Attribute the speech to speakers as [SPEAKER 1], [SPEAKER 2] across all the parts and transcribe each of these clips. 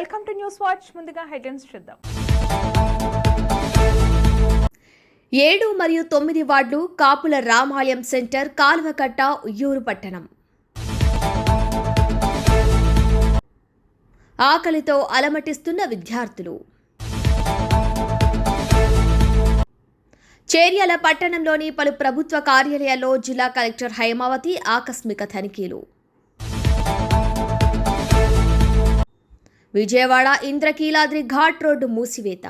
[SPEAKER 1] Welcome to news watch. ముందుగా headlines చూద్దాం.
[SPEAKER 2] ఏడు మరియు తొమ్మిది వార్డులు కాపుల రామాలయం సెంటర్ కాల్వకట్ట ఉయ్యూరు పట్టణం. ఆకలితో అలమటిస్తున్న విద్యార్థులు. చేర్యాల పట్టణంలోని పలు ప్రభుత్వ కార్యాలయాల్లో జిల్లా కలెక్టర్ హైమావతి ఆకస్మిక తనిఖీలు. విజయవాడ ఇంద్రకీలాద్రి ఘాట్ రోడ్డు మూసివేత.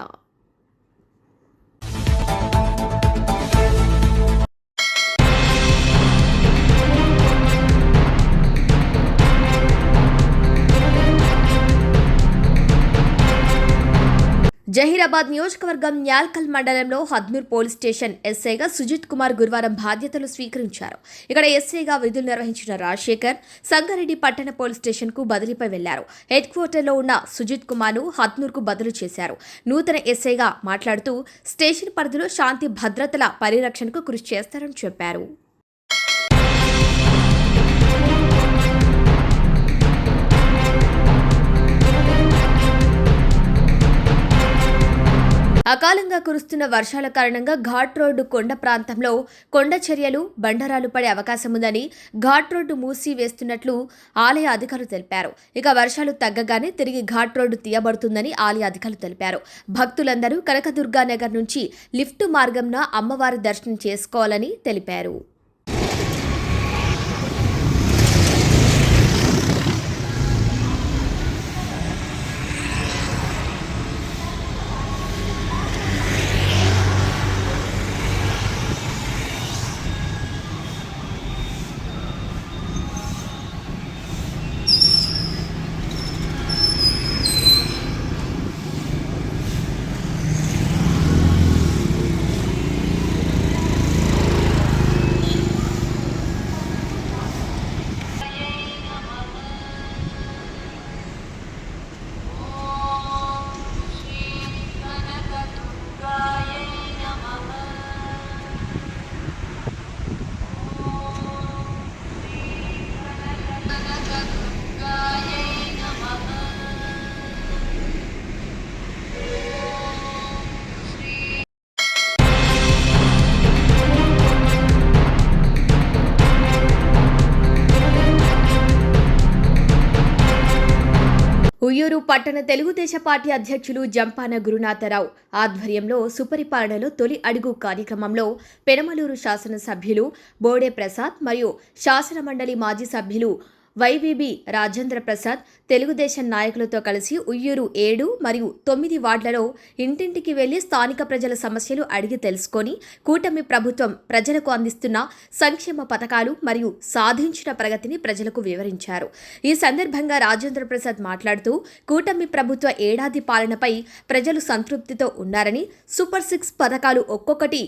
[SPEAKER 2] జహీరాబాద్ నియోజకవర్గం న్యాల్కల్ మండలంలో హద్నూర్ పోలీస్ స్టేషన్ ఎస్ఐగా సుజిత్ కుమార్ గురువారం బాధ్యతలు స్వీకరించారు. ఇక్కడ ఎస్ఐగా విధులు నిర్వహించిన రాజశేఖర్ సంగారెడ్డి పట్టణ పోలీస్ స్టేషన్కు బదిలీపై వెళ్ళారు. హెడ్ క్వార్టర్లో ఉన్న సుజిత్ కుమార్ను ను బదిలీ చేశారు. నూతన ఎస్ఐగా మాట్లాడుతూ స్టేషన్ పరిధిలో శాంతి భద్రతల పరిరక్షణకు కృషి చేస్తారని చెప్పారు. అకాలంగా కురుస్తున్న వర్షాల కారణంగా ఘాట్ రోడ్డు కొండ ప్రాంతంలో కొండ చర్యలు బండరాలు పడే అవకాశం ఉందని ఘాట్ రోడ్డు మూసి వేస్తున్నట్లు ఆలయ అధికారులు తెలిపారు. ఇక వర్షాలు తగ్గగానే తిరిగి ఘాట్ రోడ్డు తీయబడుతుందని ఆలయ అధికారులు తెలిపారు. భక్తులందరూ కనకదుర్గానగర్ నుంచి లిఫ్ట్ మార్గంన అమ్మవారి దర్శనం చేసుకోవాలని తెలిపారు. ఉయ్యూరు పట్టణ తెలుగుదేశ పార్టీ అధ్యక్షులు జంపాన గురునాథరావు ఆధ్వర్యంలో సుపరిపాలనలో తొలి అడుగు కార్యక్రమంలో పెనమలూరు శాసనసభ్యులు బోడే ప్రసాద్ మరియు శాసనమండలి మాజీ సభ్యులు వైవీబీ రాజేంద్ర ప్రసాద్ తెలుగుదేశం నాయకులతో కలిసి ఉయ్యూరు ఏడు మరియు తొమ్మిది వార్డులలో ఇంటింటికి వెళ్ళి స్థానిక ప్రజల సమస్యలు అడిగి తెలుసుకొని కూటమి ప్రభుత్వం ప్రజలకు అందిస్తున్న సంక్షేమ పథకాలు మరియు సాధించిన ప్రగతిని ప్రజలకు వివరించారు. ఈ సందర్భంగా రాజేంద్ర ప్రసాద్ మాట్లాడుతూ కూటమి ప్రభుత్వ ఏడాది పాలనపై ప్రజలు సంతృప్తితో ఉన్నారని సూపర్ సిక్స్ పథకాలు ఒక్కొక్కటి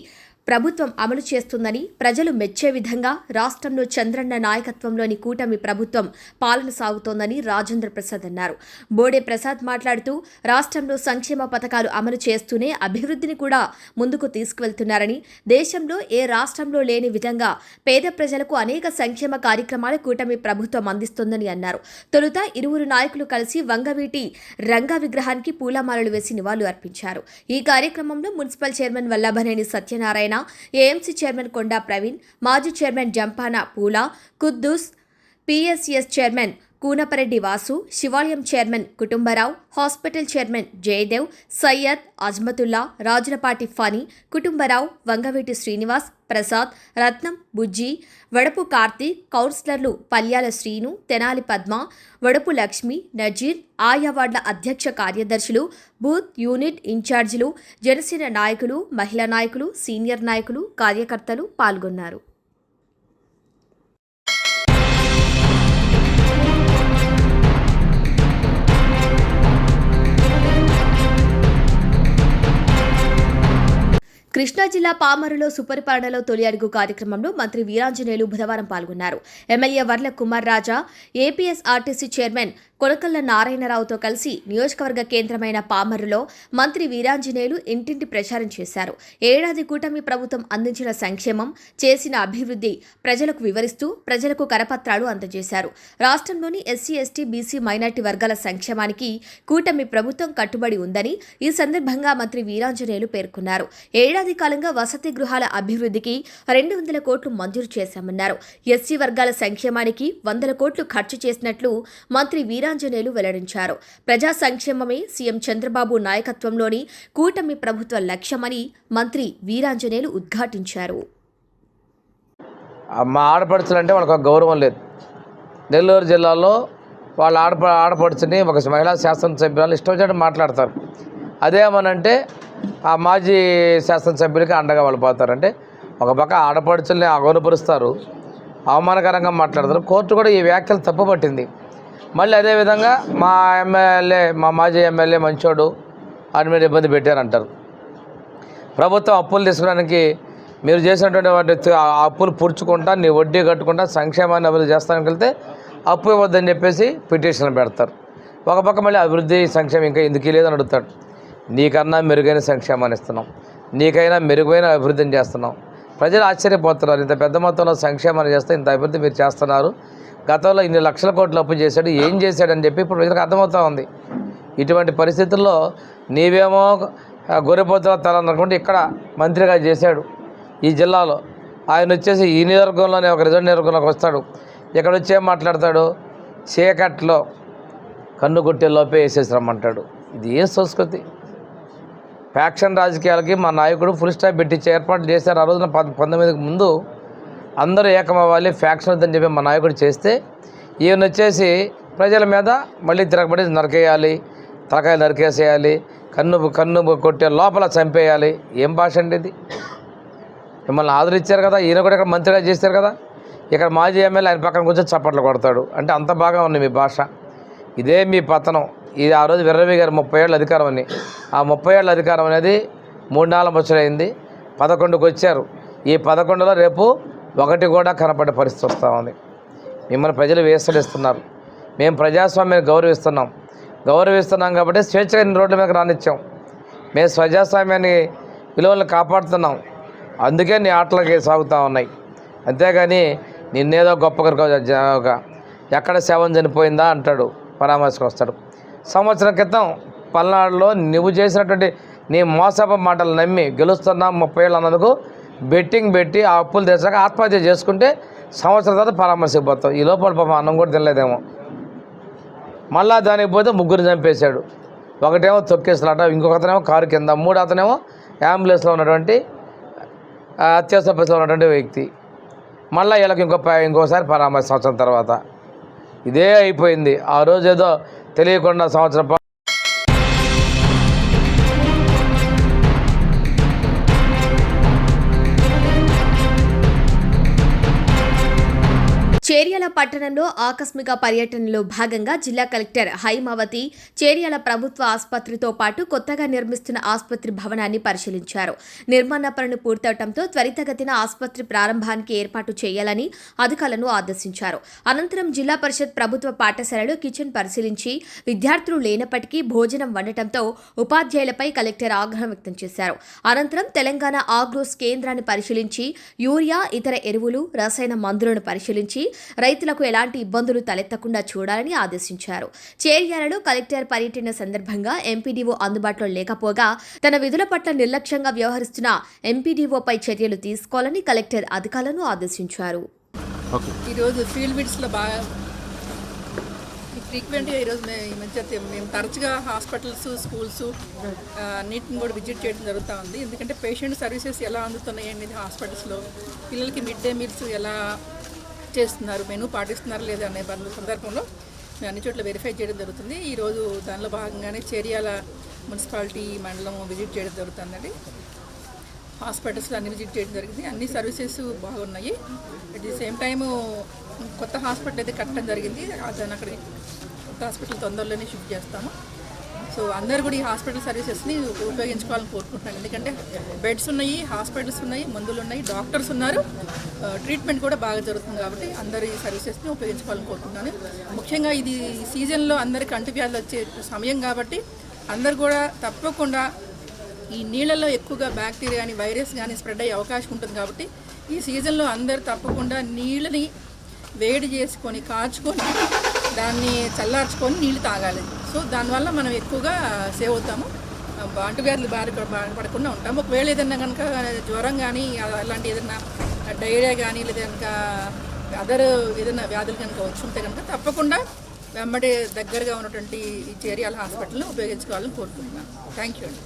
[SPEAKER 2] ప్రభుత్వం అమలు చేస్తుందని ప్రజలు మెచ్చే విధంగా రాష్ట్రంలో చంద్రన్న నాయకత్వంలోని కూటమి ప్రభుత్వం పాలన సాగుతోందని రాజేంద్ర ప్రసాద్ అన్నారు. బోడే ప్రసాద్ మాట్లాడుతూ రాష్ట్రంలో సంక్షేమ పథకాలు అమలు చేస్తూనే అభివృద్ధిని కూడా ముందుకు తీసుకువెళ్తున్నారని దేశంలో ఏ రాష్ట్రంలో లేని విధంగా పేద ప్రజలకు అనేక సంక్షేమ కార్యక్రమాలు కూటమి ప్రభుత్వం అందిస్తోందని అన్నారు. తొలుత ఇరువురు నాయకులు కలిసి వంగవీటి రంగ విగ్రహానికి పూలమాలలు వేసి నివాళులు అర్పించారు. ఈ కార్యక్రమంలో municipal chairman Vallabhaneni Satyanarayana AMC chairman Konda Praveen మాజీ chairman Jampana Poola Kuddus PSS chairman Kunapareddy Vasu Shivalayam chairman Kutumbarao hospital chairman Jayadev Syed Azmatullah Rajulapati Phani Kutumbarao Vangaveeti Srinivas Prasad Ratnam Bujji Vadapu Karthik కౌన్సిలర్లు పల్యాల శ్రీను తెనాలి పద్మ వడపు లక్ష్మి నజీర్ ఆయా వార్డుల అధ్యక్ష కార్యదర్శులు booth unit ఇన్ఛార్జీలు జనసేన నాయకులు మహిళా నాయకులు సీనియర్ నాయకులు కార్యకర్తలు పాల్గొన్నారు. కృష్ణా జిల్లా పామరులో సుపరిపాలనలో తొలి అడుగు కార్యక్రమంలో మంత్రి వీరాంజనేయులు బుధవారం పాల్గొన్నారు. MLA Varla Kumar Raja APS RTC chairman Konakalla నారాయణరావుతో కలిసి నియోజకవర్గ కేంద్రమైన పామరులో మంత్రి వీరాంజనేయులు ఇంటింటి ప్రచారం చేశారు. ఏడాది కూటమి ప్రభుత్వం అందించిన సంక్షేమం చేసిన అభివృద్ధి ప్రజలకు వివరిస్తూ ప్రజలకు కరపత్రాలు అందజేశారు. రాష్ట్రంలోని ఎస్సీ ఎస్టీ బీసీ మైనార్టీ వర్గాల సంక్షేమానికి కూటమి ప్రభుత్వం కట్టుబడి ఉందని ఈ సందర్భంగా మంత్రి వీరాంజనేయులు పేర్కొన్నారు. ఏడాది కాలంగా వసతి గృహాల అభివృద్ధికి రెండు వందల కోట్లు మంజూరు చేశామన్నారు. ఎస్సీ వర్గాల సంక్షేమానికి వందల కోట్లు ఖర్చు చేసినట్లు మంత్రి వీరా వీరాంజనేయులు వెల్లడించారు. ప్రజా సంక్షేమమే సీఎం చంద్రబాబు నాయకత్వంలోని కూటమి ప్రభుత్వ లక్ష్యమని మంత్రి వీరాంజనేయులు ఉద్ఘాటించారు.
[SPEAKER 3] మా ఆడపడుచులు అంటే వాళ్ళకి ఒక గౌరవం లేదు. నెల్లూరు జిల్లాలో వాళ్ళ ఆడప ఆడపడుచుని ఒక మహిళా శాసనసభ్యులు ఇష్టం వచ్చినట్టు మాట్లాడతారు. అదేమనంటే ఆ మాజీ శాసనసభ్యులకి అండగా వాళ్ళు పోతారంటే ఒక పక్క ఆడపడుచుల్ని అగౌరపరుస్తారు అవమానకరంగా మాట్లాడతారు. కోర్టు కూడా ఈ వ్యాఖ్యలు తప్పుపట్టింది. మళ్ళీ అదేవిధంగా మా ఎమ్మెల్యే మా మాజీ ఎమ్మెల్యే మంచోడు ఆయన మీద ఇబ్బంది పెట్టారంటారు. ప్రభుత్వం అప్పులు తీసుకోవడానికి మీరు చేసినటువంటి వాటి ఆ అప్పులు పుడుచుకుంటా నీ వడ్డీ కట్టుకుంటా సంక్షేమాన్ని అభివృద్ధి చేస్తానికి వెళ్తే అప్పు ఇవ్వద్దని చెప్పేసి పిటిషన్ పెడతారు. ఒక పక్క మళ్ళీ అభివృద్ధి సంక్షేమం ఇంకా ఎందుకు లేదని అడుగుతాడు. నీకన్నా మెరుగైన సంక్షేమాన్ని ఇస్తున్నాం. నీకైనా మెరుగైన అభివృద్ధిని చేస్తున్నాం. ప్రజలు ఆశ్చర్యపోతున్నారు. ఇంత పెద్ద మొత్తంలో సంక్షేమాన్ని చేస్తే ఇంత అభివృద్ధి మీరు చేస్తున్నారు. గతంలో ఇన్ని లక్షల కోట్లు అప్పు చేశాడు ఏం చేశాడని చెప్పి ఇప్పుడు ప్రజలకు అర్థమవుతా ఉంది. ఇటువంటి పరిస్థితుల్లో నీవేమో గొర్రెపోతుల తల అనుకుంటే ఇక్కడ మంత్రిగా చేశాడు ఈ జిల్లాలో. ఆయన వచ్చేసి ఈ నియోజకవర్గంలోనే ఒక రిజర్వ్ నియోజకవర్గంలోకి వస్తాడు. ఇక్కడ వచ్చి ఏం మాట్లాడతాడు? చీకట్లో కన్ను కొట్టే లోపే వేసేసి రమ్మంటాడు ఇది ఏ సంస్కృతి? ఫ్యాక్షన్ రాజకీయాలకి మా నాయకుడు ఫుల్ స్టాప్ పెట్టి ఏర్పాటు చేశారు. ఆ రోజున పంతొమ్మిదికి ముందు అందరూ ఏకమవ్వాలి ఫ్యాక్షన్ వద్దని చెప్పి మా నాయకుడు చేస్తే ఈయన వచ్చేసి ప్రజల మీద మళ్ళీ తిరగబడి నరికేయాలి తలకాయ నరికేసేయాలి కన్ను కన్ను కొట్టే లోపల చంపేయాలి. ఏం భాష అండి ఇది? మిమ్మల్ని ఆదరించారు కదా ఈయన కూడా ఇక్కడ మంత్రిగా చేశారు కదా. ఇక్కడ మాజీ ఎమ్మెల్యే ఆయన పక్కన కూర్చొని చప్పట్లు కొడతాడు. అంటే అంత బాగా ఉంది మీ భాష. ఇదే మీ పతనం. ఇది ఆ రోజు విర్రవి గారు ముప్పై ఏళ్ళ అధికారం అని. ఆ ముప్పై ఏళ్ళ అధికారం అనేది మూడు నాలుగు వచ్చరైంది పదకొండుకు వచ్చారు. ఈ పదకొండులో రేపు ఒకటి కూడా కనపడే పరిస్థితి వస్తూ ఉంది. మిమ్మల్ని ప్రజలు వేసడిస్తున్నారు. మేము ప్రజాస్వామ్యాన్ని గౌరవిస్తున్నాం. గౌరవిస్తున్నాం కాబట్టి స్వేచ్ఛగా ఇన్ని రోడ్ల మీదకి రానిచ్చాం. మేము ప్రజాస్వామ్యాన్ని విలువలను కాపాడుతున్నాం. అందుకే నీ ఆటలకి సాగుతూ ఉన్నాయి. అంతేగాని నిన్నేదో గొప్పగా ఒక ఎక్కడ శవం చనిపోయిందా అంటాడు పరామర్శకు వస్తాడు. సంవత్సరం క్రితం పల్నాడులో నువ్వు చేసినటువంటి నీ మోసపు మాటలు నమ్మి గెలుస్తున్నాం ముప్పై ఏళ్ళు అన్నందుకు బెట్టింగ్ పెట్టి ఆ అప్పులు తెచ్చాక ఆత్మహత్య చేసుకుంటే సంవత్సరం తర్వాత పరామర్శకు పోతావు ఈ లోపల పాపం అన్నం కూడా తినలేదేమో. మళ్ళా దానికి పోతే ముగ్గురు చంపేశాడు. ఒకటేమో తొక్కేసలాట ఇంకొక అతనేమో కారు కింద మూడు అతనేమో అంబులెన్స్లో ఉన్నటువంటి అత్యవసర పరిస్థితిలో ఉన్నటువంటి వ్యక్తి. మళ్ళీ వీళ్ళకి ఇంకో ఇంకోసారి పరామర్శ సంవత్సరం తర్వాత. ఇదే అయిపోయింది. ఆ రోజు ఏదో తెలియకుండా సంవత్సరం
[SPEAKER 2] పట్టణంలో ఆకస్మిక పర్యటనలో భాగంగా జిల్లా కలెక్టర్ హైమావతి చేర్యాల ప్రభుత్వ ఆసుపత్రితో పాటు కొత్తగా నిర్మిస్తున్న ఆసుపత్రి భవనాన్ని పరిశీలించారు. నిర్మాణ పనులు పూర్తవడంతో త్వరితగతిన ఆసుపత్రి ప్రారంభానికి ఏర్పాటు చేయాలని అధికారులను ఆదేశించారు. అనంతరం జిల్లా పరిషత్ ప్రభుత్వ పాఠశాలలో కిచెన్ పరిశీలించి విద్యార్థులు లేనప్పటికీ భోజనం వండటంతో ఉపాధ్యాయులపై కలెక్టర్ ఆగ్రహం వ్యక్తం చేశారు. అనంతరం తెలంగాణ ఆగ్రోస్ కేంద్రాన్ని పరిశీలించి యూరియా ఇతర ఎరువులు రసాయన మందులను పరిశీలించి రైతుల రైతులకు ఎలాంటి ఇబ్బందులు తలెత్తకుండా చూడాలని ఆదేశించారు. చేర్యాలలో కలెక్టర్ పర్యటన సందర్భంగా ఎంపీడీఓ అందుబాటులో లేకపోగా తన విధుల పట్ల నిర్లక్ష్యంగా వ్యవహరిస్తున్న ఎంపీడీఓపై చర్యలు తీసుకోవాలని కలెక్టర్ అధికారులను ఆదేశించారు.
[SPEAKER 4] ఈరోజు ఫీల్డ్ విడ్స్లో బాగా ఫ్రీక్వెంట్గా ఈరోజు మేము ఈ మధ్య మేము తరచుగా హాస్పిటల్స్ స్కూల్స్ అన్నిటిని కూడా విజిట్ చేయడం జరుగుతూ ఉంది. ఎందుకంటే పేషెంట్ సర్వీసెస్ ఎలా అందుతున్నాయి అనేది హాస్పిటల్స్లో పిల్లలకి మిడ్ డే మీల్స్ ఎలా చేస్తున్నారు మెనూ పాటిస్తున్నారు లేదా అనే సందర్భంలో మేము అన్ని చోట్ల వెరిఫై చేయడం జరుగుతుంది. ఈరోజు దానిలో భాగంగానే చేరియాల మున్సిపాలిటీ మండలం విజిట్ చేయడం జరుగుతుందండి. హాస్పిటల్స్లో అన్ని విజిట్ చేయడం జరిగింది. అన్ని సర్వీసెస్ బాగున్నాయి. అట్ ది సేమ్ టైము కొత్త హాస్పిటల్ అయితే కట్టడం జరిగింది. ఆ దాన్ని అక్కడ కొత్త హాస్పిటల్ తొందరలోనే షిఫ్ట్ చేస్తాము. సో అందరు కూడా ఈ హాస్పిటల్ సర్వీసెస్ని ఉపయోగించుకోవాలని కోరుకుంటున్నాను. ఎందుకంటే బెడ్స్ ఉన్నాయి హాస్పిటల్స్ ఉన్నాయి మందులు ఉన్నాయి డాక్టర్స్ ఉన్నారు. ట్రీట్మెంట్ కూడా బాగా జరుగుతుంది కాబట్టి అందరు ఈ సర్వీసెస్ని ఉపయోగించుకోవాలని కోరుకుంటున్నాను. ముఖ్యంగా ఇది ఈ సీజన్లో కంటి వ్యాధులు వచ్చే సమయం కాబట్టి అందరు కూడా తప్పకుండా ఈ నీళ్ళల్లో ఎక్కువగా బ్యాక్టీరియా కానీ వైరస్ కానీ స్ప్రెడ్ అయ్యే అవకాశం ఉంటుంది కాబట్టి ఈ సీజన్లో అందరు తప్పకుండా నీళ్ళని వేడి చేసుకొని కాచుకొని దాన్ని చల్లార్చుకొని నీళ్ళు తాగాలి. సో దానివల్ల మనం ఎక్కువగా సేవ్ అవుతాము. అంటువ్యాధులు బారి పడకుండా ఉంటాము. ఒకవేళ ఏదైనా కనుక జ్వరం కానీ అలాంటి ఏదైనా డైరియా కానీ లేదా కనుక అదర్ ఏదైనా వ్యాధులు కనుక వచ్చి ఉంటే కనుక తప్పకుండా వెంబడి దగ్గరగా ఉన్నటువంటి ఈ చేరియాల హాస్పిటల్ని ఉపయోగించుకోవాలని కోరుకుంటున్నాను. థ్యాంక్ యూ అండి.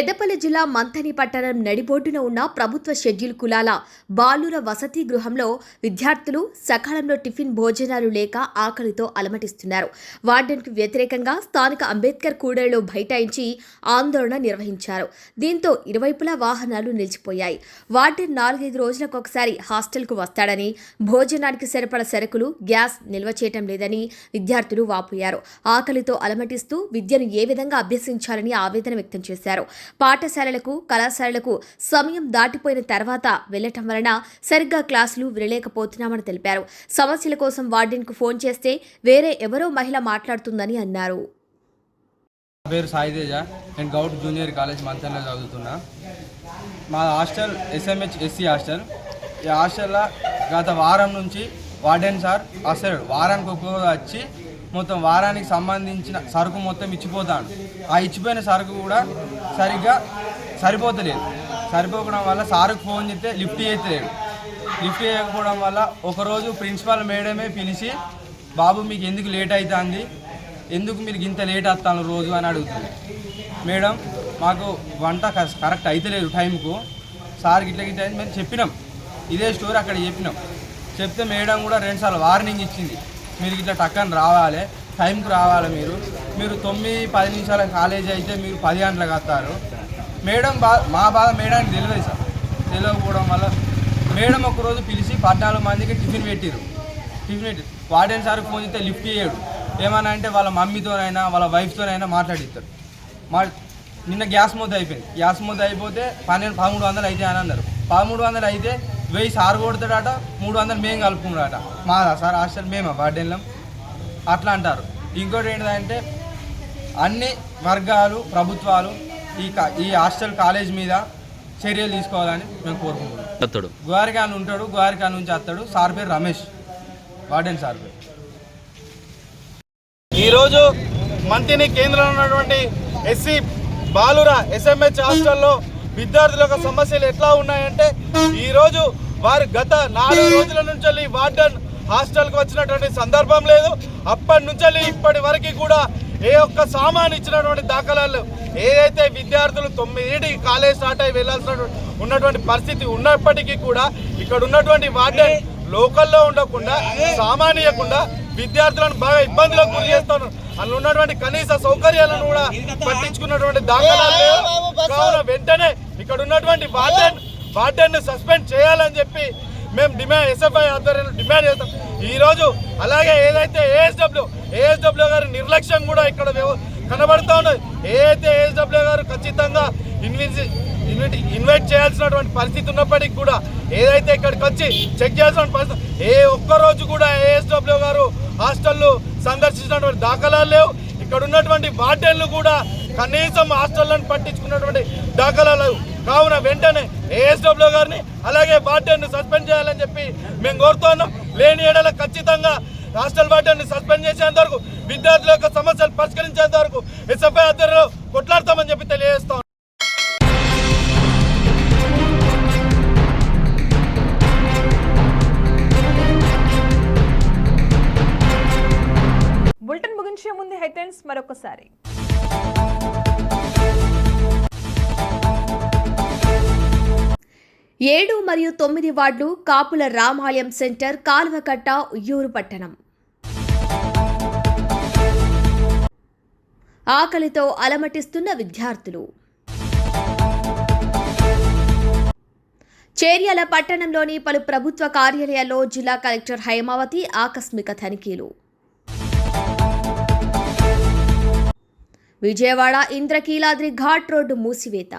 [SPEAKER 2] పెద్దపల్లి జిల్లా మంథని పట్టణం నడిబోటున ఉన్న ప్రభుత్వ షెడ్యూల్ కులాల బాలుర వసతి గృహంలో విద్యార్థులు సకాలంలో టిఫిన్ భోజనాలు లేక ఆకలితో అలమటిస్తున్నారు. వార్డెన్కు వ్యతిరేకంగా స్థానిక అంబేద్కర్ కూడలిలో బైఠాయించి ఆందోళన నిర్వహించారు. దీంతో ఇరువైపులా వాహనాలు నిలిచిపోయాయి. వార్డెన్ నాలుగైదు రోజులకు ఒకసారి హాస్టల్కు వస్తాడని భోజనానికి సరిపడ సరుకులు గ్యాస్ నిల్వ చేయటం లేదని విద్యార్థులు వాపోయారు. ఆకలితో అలమటిస్తూ విద్యను ఏ విధంగా అభ్యసించాలని ఆవేదన వ్యక్తం చేశారు. పాఠశాలలకు కళాశాలలకు సమయం దాటిపోయిన తర్వాత వెళ్ళటం వలన సరిగ్గా క్లాసులు వినలేకపోతున్నామని తెలిపారు. సమస్యల కోసం వార్డెన్కు ఫోన్ చేస్తే వేరే ఎవరో మహిళ మాట్లాడుతుందని అన్నారు.
[SPEAKER 5] పేరు సాయితేజ. నేను గౌట్ జూనియర్ కాలేజ్ మంచంలో చదువుతున్నా. మా హాస్టల్ ఎస్ఎంహెచ్ ఎస్సీ హాస్టల్. ఈ హాస్టల్లో గత వారం నుంచి వార్డెన్ సార్ అసలు వారానికి ఒక్కొక్క వచ్చి మొత్తం వారానికి సంబంధించిన సరుకు మొత్తం ఇచ్చిపోతాడు ఆ ఇచ్చిపోయిన సరుకు కూడా సరిగ్గా సరిపోతలేదు. సరిపోకడం వల్ల సార్కు ఫోన్ చేస్తే లిఫ్ట్ చేయట్లేదు. లిఫ్ట్ చేయకపోవడం వల్ల ఒకరోజు ప్రిన్సిపాల్ మేడమే పిలిచి బాబు మీకు ఎందుకు లేట్ అవుతుంది ఎందుకు మీరు ఇంత లేట్ వస్తాను రోజు? అని అడుగుతుంది. మేడం మాకు వంట కరెక్ట్ అయితలేదు టైంకు. సార్ గిట్ల గిట్ల అని మేము చెప్పినాం. ఇదే స్టోరీ అక్కడ చెప్పినాం. చెప్తే మేడం కూడా రెండుసార్లు వార్నింగ్ ఇచ్చింది. మీరు ఇట్లా టక్కని రావాలి టైంకి రావాలి మీరు. మీరు తొమ్మిది పది నిమిషాల కాలేజీ అయితే మీరు పది గంటలకు వస్తారు. మేడం బా మా బాధ మేడానికి తెలియదు సార్. తెలియకపోవడం వల్ల మేడం ఒకరోజు పిలిచి పద్నాలుగు మందికి టిఫిన్ పెట్టిరు టిఫిన్ పెట్టి వార్డెన్ సార్ ఫోన్ చేస్తే లిఫ్ట్ చేయడు. ఏమన్నా అంటే వాళ్ళ మమ్మీతోనైనా వాళ్ళ వైఫ్తోనైనా మాట్లాడిస్తారు. మా నిన్న గ్యాస్ మూత అయిపోయింది. గ్యాస్ మూత అయిపోతే పన్నెండు పదమూడు వందలు అయితే అని అన్నారు. పదమూడు వందలు అయితే వెయ్యి సార్ కొడతాడట మూడు వందలు మేము కలుపుకున్నాడట. మాదా సార్ హాస్టల్ మేమా వార్డెన్లం అట్లా అంటారు. ఇంకోటి ఏంటంటే అన్ని వర్గాలు ప్రభుత్వాలు ఈ కా- ఈ హాస్టల్ కాలేజ్ మీద చర్యలు తీసుకోవాలని మేము కోరుకుంటున్నాం. గోవారికాన్ ఉంటాడు గోవారికాన్ నుంచి వస్తాడు. సార్ పేరు రమేష్. వార్డెన్ సార్ పేరు?
[SPEAKER 6] ఈరోజు మంతిని కేంద్రంలో ఉన్నటువంటి ఎస్సీ బాలుర ఎస్ఎంహెచ్ హాస్టల్లో విద్యార్థుల యొక్క సమస్యలు ఎట్లా ఉన్నాయంటే ఈరోజు వారు గత నాలుగు రోజుల నుంచి వార్డన్ హాస్టల్కి వచ్చినటువంటి సందర్భం లేదు. అప్పటి నుంచి ఇప్పటి వరకు కూడా ఏ ఒక్క సామాన్ ఇచ్చినటువంటి దాఖలాలు ఏదైతే విద్యార్థులు తొమ్మిది కాలేజ్ స్టార్ట్ అయి వెళ్ళాల్సిన ఉన్నటువంటి పరిస్థితి ఉన్నప్పటికీ కూడా ఇక్కడ ఉన్నటువంటి వార్డెన్ లోకల్లో ఉండకుండా సామాన్యకుండా విద్యార్థులను బాగా ఇబ్బందులకు గురి చేస్తాను అందులో ఉన్నటువంటి కనీస సౌకర్యాలను కూడా పట్టించుకున్నటువంటి దాఖలాలు కావున వెంటనే ఇక్కడ ఉన్నటువంటి వార్డెన్ వార్డెన్ సస్పెండ్ చేయాలని చెప్పి మేము డిమాండ్ ఎస్ఎఫ్ఐ ఆధ్వర్యంలో డిమాండ్ చేస్తాం. ఈ రోజు అలాగే ఏదైతే ఏఎస్డబ్ల్యూ ఏఎస్డబ్ల్యూ గారి నిర్లక్ష్యం కూడా ఇక్కడ కనబడుతూ ఉన్నది. ఏదైతే ఏఎస్డబ్ల్యూ గారు ఖచ్చితంగా ఇన్విట్ ఇన్వైట్ చేయాల్సినటువంటి పరిస్థితి ఉన్నప్పటికీ కూడా ఏదైతే ఇక్కడికి వచ్చి చెక్ చేయాల్సిన పరిస్థితి ఏ ఒక్క రోజు కూడా ఏఎస్డబ్ల్యూ గారు హాస్టల్లో సందర్శించినటువంటి దాఖలాలు లేవు. ఇక్కడ ఉన్నటువంటి వార్డెన్లు కూడా కనీసం హాస్టళ్ళను పట్టించుకున్నటువంటి దాఖలాలు లేవు. కావున వెంటనే ఏఎస్డబ్ల్యూ గారిని అలాగే వార్డెన్ సస్పెండ్ చేయాలని చెప్పి మేము కోరుతున్నాం. లేని ఏడల ఖచ్చితంగా హాస్టల్ వార్డెన్ సస్పెండ్ చేసేంత వరకు విద్యార్థుల యొక్క సమస్యలు పరిష్కరించేంత వరకు ఎస్ఎఫ్ఐ ఆధ్వర్యంలో కొట్లాడతామని చెప్పి తెలియజేస్తాం.
[SPEAKER 1] బులెటిన్ ముగించే ముందు హెడ్లైన్స్ మరొకసారి.
[SPEAKER 2] ఏడు మరియు తొమ్మిది వార్డులు కాపుల రామాలయం సెంటర్ కాల్వకట్ట ఉయ్యూరు పట్టణం. ఆకలితో అలమటిస్తున్న విద్యార్థులు. చేర్యాల పట్టణంలోని పలు ప్రభుత్వ కార్యాలయాల్లో జిల్లా కలెక్టర్ హైమావతి ఆకస్మిక తనిఖీలు. విజయవాడ ఇంద్రకీలాద్రి ఘాట్ రోడ్డు మూసివేత.